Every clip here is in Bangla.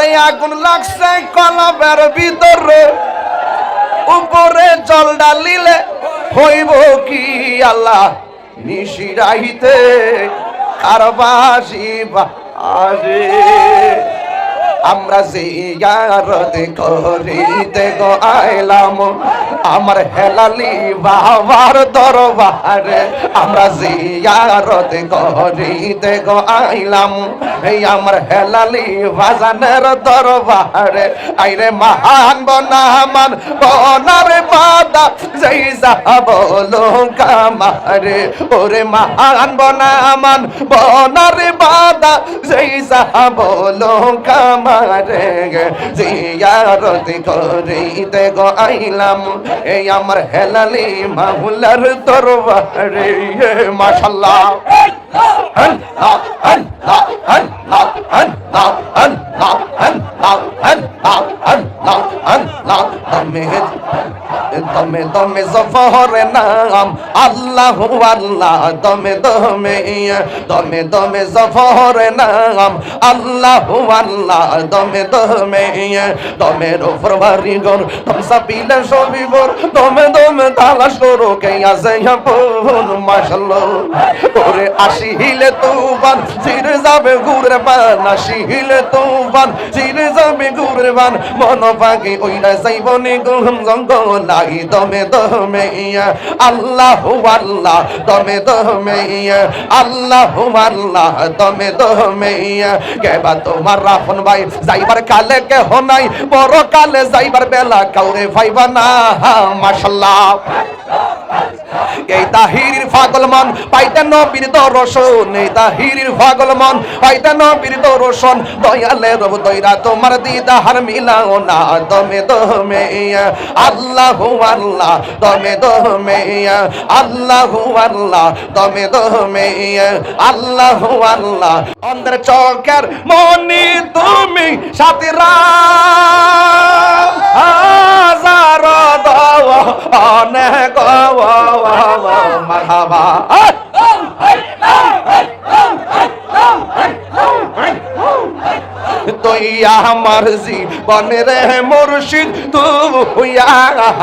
আরে আগুন লাগছে কলবের ভিতরে। উপরে জল ডালিলে হইব কি আল্লাহ? নিশিরাইতে আর বাসি বাজে আমরা জিয়ারত করিতে গো আইলাম। আমার হেলালি বাবার দরবারে আমরা জিয়ারত করিতে গো আইলাম। এই আমার হেলালি বাজানের দরবারে, আইরে মহান বনামান, বনার বাদা যেই বলো কামারে ওরে মহান বনামান, বনার বাদা যেই বলো কামারে জিয়ারত করিতে গো আইলাম এই আমার হেলালি মাহুলার দরবারে, মাশাল্লাহ। দমে দমে জফর নাম আল্লাহ আল্লাহ দমে দমে দমে দমে জফর নাম আল্লাহ আল্লাহ দমে দমে দমের ওপর ভারি গর তমসা পিলে সবি গর দমে দমে তালা সরো কে আসে মাসাল ওরে আস হিলে তুবান জিরে যাবে ঘুরে বান আসি হিলে তুবান জিরে যাবে ঘুরে বান মন পাখি ওইরা যাইব নি গুম জঙ্গল লাই দমে দমে ইয়া। আল্লাহ আল্লাহ, দমে দমে ইয়া। আল্লাহ আল্লাহ, দমে দমে ইয়া। কেবা তোমার রাফন ভাই, যাইবার কালে কে নাই বড় কালে যাইবার বেলা কাউরে ভাইবা না, মাশাল্লাহ। এই তাহিরির পাগল মন, পাইতে নবীর দর্শন। এই তাহিরির পাগল মন, পাইতে নবীর দর্শন। দয়ালে রব দইরা তোমার দিদার মিলাও না দমে দমে। আল্লাহ আল্লাহ, দমে দমে। আল্লাহ আল্লাহ, দমে দমে। আল্লাহ আল্লাহ, অন্ধের চকের মনি তুমি সাথীরা হাজার দাওয়া অনেক মারহাবা। তুই আমার রে মুর্শিদ তুই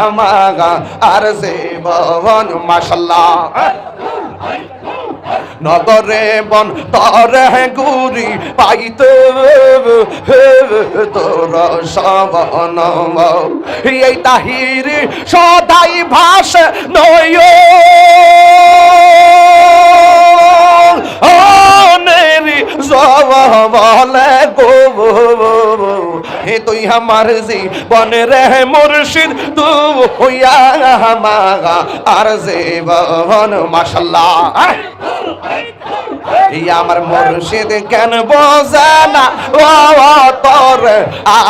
আমাগা আর জীবন মাশাল্লাহ। নগরে বন তরে গুরি পাইত তোর সবন এই তাহির সদাই ভাস নয়। হে তুই আমার জীবনে রে মুর্শিদ, তু হইয়া আর মাশাল্লাহ। আমার মুর্শিদ কেন বোঝে না? ও তোর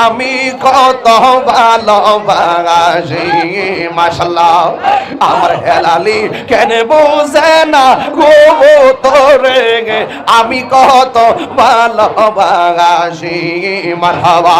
আমি কত ভালোবাসি, মাশাল্লাহ। আমার হেলালি কেন বোঝে না? গো তোরে আমি কত ভালোবাসি, মারহাবা।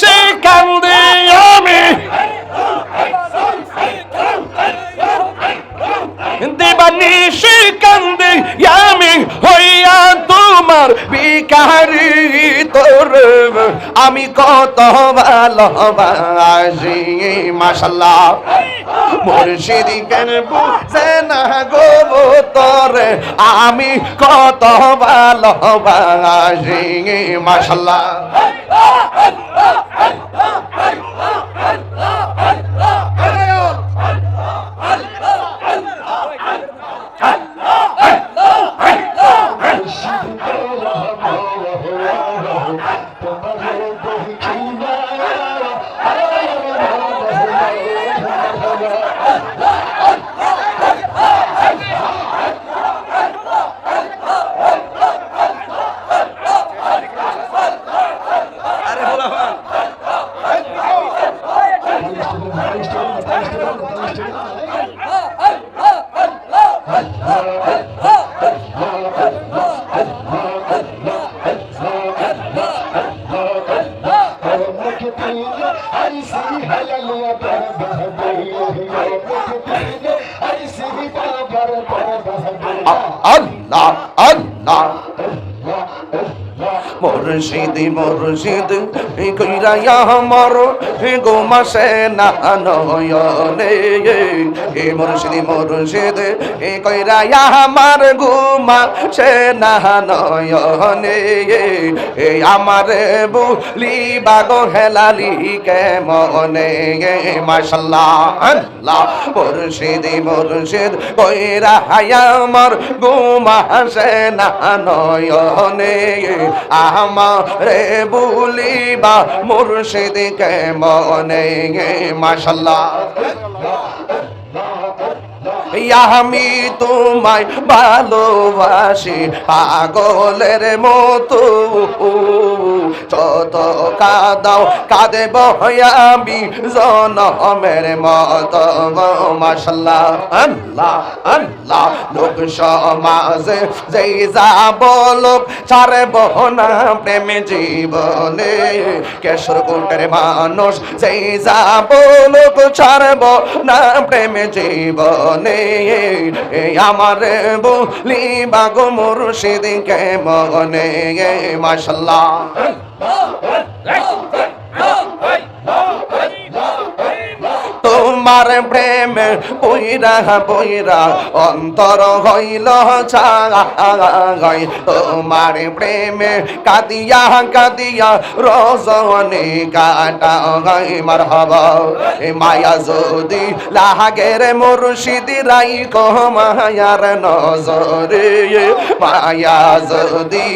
সে কান্দে আমি। দেবানি সে কান্দে আমি। হইয়া তোমার বিকারি তোর, আমি কত ভালোবাসি। মাসাল্লাহ মুর্শিদি কেন বুঝে না গো তোর, আমি কত ভালোবাসি। মাসাল্লাহ Ah. মুর্শিদ মুর্শিদ কইরা আমার গোমাসে না নয়নে। এ মুর্শিদ মুর্শিদ কইরা আমার গুমা সে না নয়নে। এ আমার বুলি বাগো হেলালি কে মনে মাশাল্লাহ আল্লাহ মুর্শিদ মুর্শিদ, কইরা আমার গুমা সে না নয়নে। আমারে বলিবা মুর্শিদ কে মনে মাশাল্লাহ। আমি তোমায় ভালোবাসি, পাগলের মতো। যত কাদাও কাঁদে আমি জনমের মত। মাসাল্লাহ আল্লাহ আল্লাহ, লোক সমাজে যেই যা বলক সারে বহনা প্রেমে জীবনে। কেশর কোটের মানুষ যেই যা বলক, ছাড়ব না প্রেমে জীবনে। আমার বলি বাগো মুর্শিদ কে মগনে মাশাল্লাহ তোমার প্রেম পইরা পইরা অন্তর হইল ছাই তোমার প্রেমে কাদিয়া কাদিয়া রজনী কাটা গাই মার হব। মায়া যদি লাগের মুর্শিদি রাই কহ মায়ার নজরে। মায়া যদি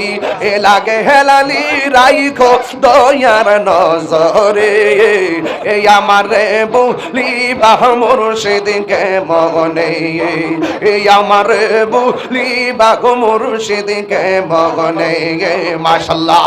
এ লাগে হেলালি, রাইখো দয়ার নজরে। এই আমার বলি বাহ মুর্শিদকে মগনে। আমার বলি বাহ মুর্শিদকে মগনে। মাশাল্লাহ।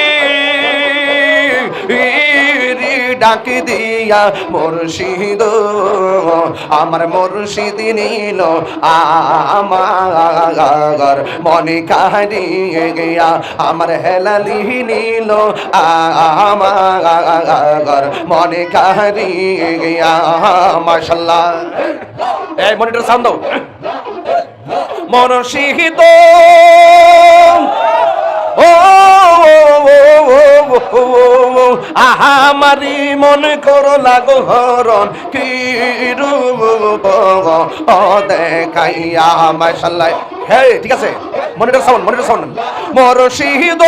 ডাক দিয়া মুর্শিদ, আমার মুর্শিদ নিল আমার। মনে কাহারিয়ে গিয়া আমার হেলালি নিল আমার। মনে কাহারিয়ে গিয়া, মাশাল্লাহ। এই মনিটর সাউন্ড মুর্শিদ, ও আহামারি মনে করো লাগো হরণ কি রূপ ও দেখাইয়া মাশাল্লাহ হে ঠিক আছে, মনিটর সাউন্ড মনিটর সাউন্ড। মোর শহীদ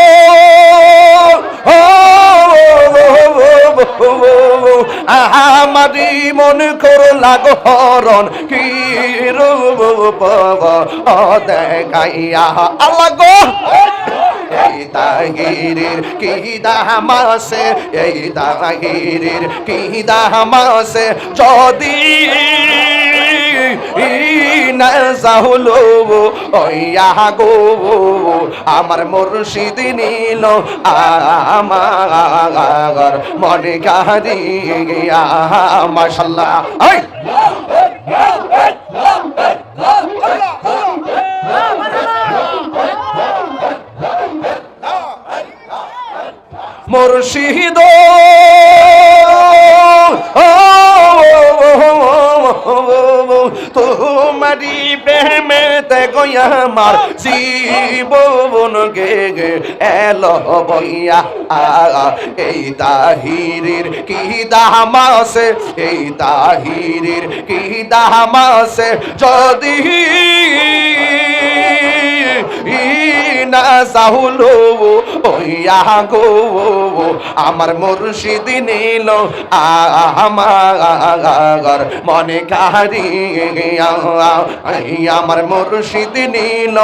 আহামারি মনে করো লাগো হরণ কি রূপ ও দেখাইয়া আল্লাহ গো, এই তাহিরের কি দামাসে, এই তাহিরের কি হলো ওইয়া গো আমার মুর্শিদ নিল আমার মনে গাড়ি গিয়া মাশাল্লাহ এই মুর্শিদ। তোমারি প্রেমেতে গয়া আমার জীবন গে গে এলো বইয়া। এই তাহিরের কি দামাসে এই তাহিরের কি দামাসে যদি না সাহুলো ওইয়া গো আমার মুর্শিদ নিল আমার মনে কারি আমার মুর্শিদ নিল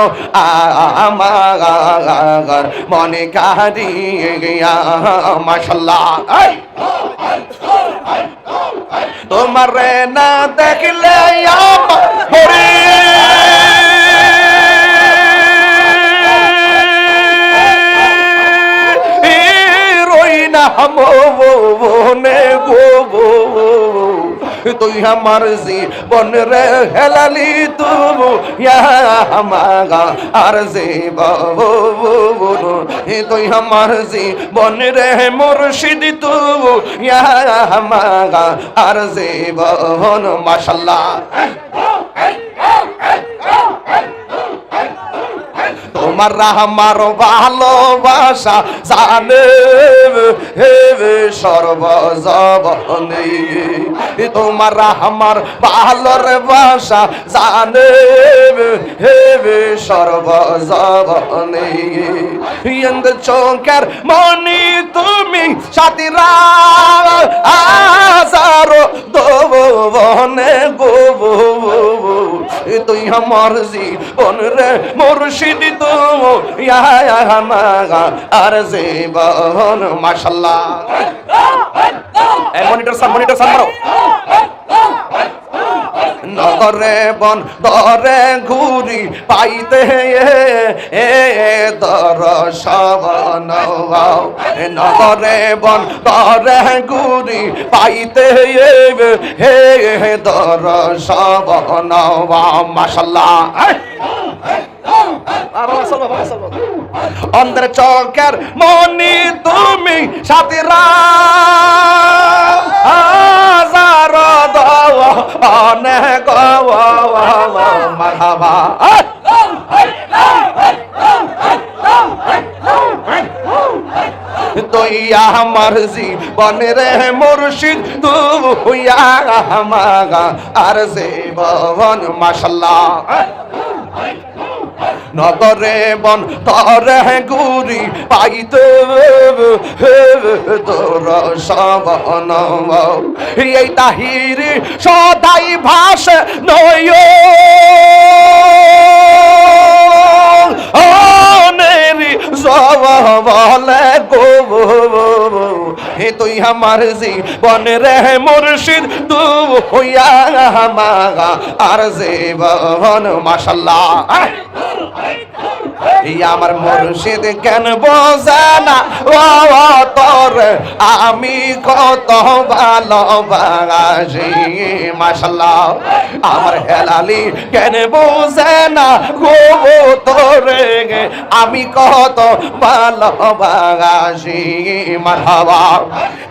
আমার মনে কারি মাশাল্লাহ। তোমার না দেখলে আমার না মনে গো তুই আমার জীবন রে হেলালি তবু আমাগা আর জীবন তুই আমার জীবন রে মুর্শিদ তবু আমাগা আর জীবন মাশাল্লাহ। তোমার আমার ভালোবাসা জানে হে সর্বজবনে। তোমার আমার ভালোর বাসা জানে হে সর্বজবনে। ইন্দ চৌকের মনি তুমি সাথীরা আজারো দোবনে গো। তুই আমার জীবন রে মুর্শিদ তো আর জীবন মাশাল্লাহ। মনিটর সান মনিটর সান মারো। নগরে বন দরে ঘুরি পাইতে এ দর সবন নগরে বন দরে ঘুরি পাইতে হে দর সবন অন্ধের চকের মনি তুমি সাথীরা অনেক মারহাবা। তুই আমার জীবনের মুর্শিদ, তুই আমাগা, আর জীবন মাশাল্লাহ। নগরে বন তরে গুরি পাইতে তোর সবন এই তাহির সদাই ভাস নয়। বলে গো। হে তুই আমার জীবন রে মুর্শিদ, তু হইয়া আমাগা আর জীবন মাশাল্লাহ। আমার মুর্শিদ কেন বোঝে না? ও তোর আমি কত ভালোবাসি, মাশাল্লাহ। আমার হেলালি কেন বোঝে না? গো তোরে আমি কত ভালোবাসি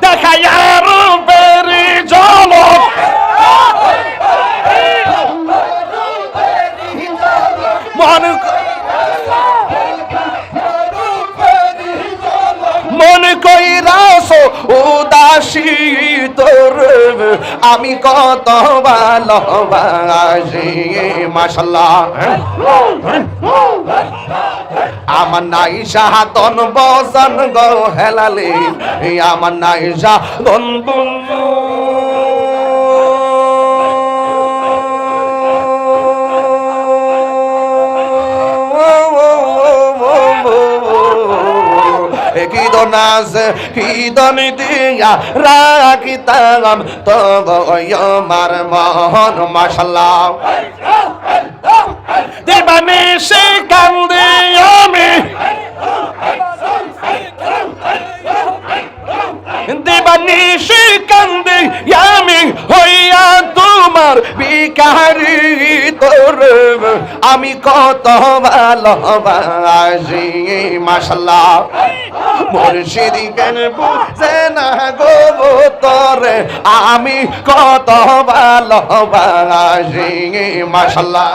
দেখাই আর বেরি জলক মন উদাসী তোর। আমি কত ভালোবাসি মাশাল্লাহ। আমার নাই সাহাতন বসন গো হেলালে। আমার নাই দিয়া রাখিতাম তব আমার মহন মাশাল্লাহ। দেবানে সে কান্দে আমি। দেবানি সে কান্দে তোমার বিকারি তোর আমি কত ভালোবাসি মাশাল্লাহ মুর্শিদি কেন বুঝে না গো তোরে আমি কত ভালোবাসি মাশাল্লাহ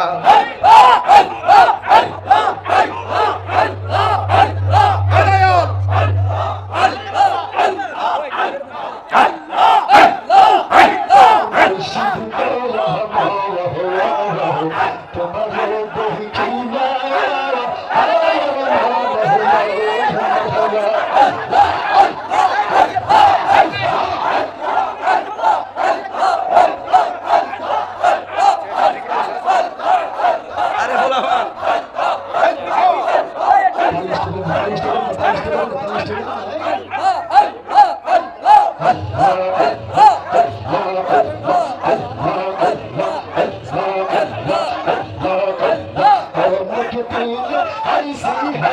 I see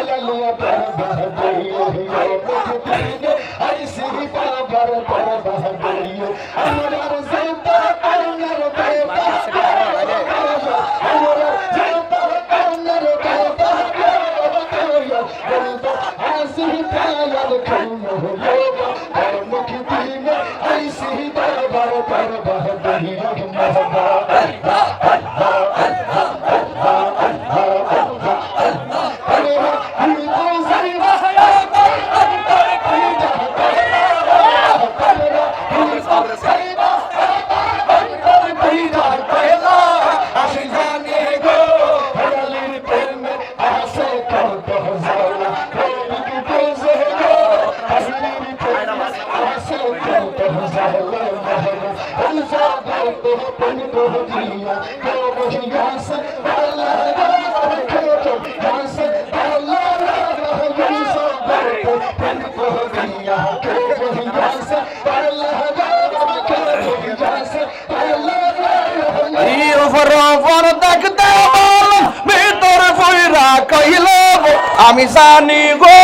আমি জানি গো,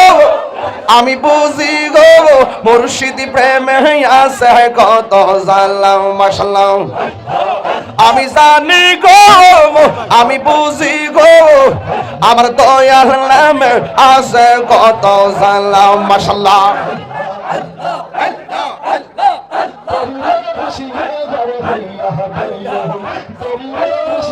আমি বুঝি গো, মুর্শিদি প্রেমে আছে কত জানলাম মাসালাম আমি জানি গো, আমি বুঝি গো, আমার দয়াল নামে আছে কত জানলাম মাসাল্লাহ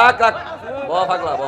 রাখ রাখ। ব ফাগলা ব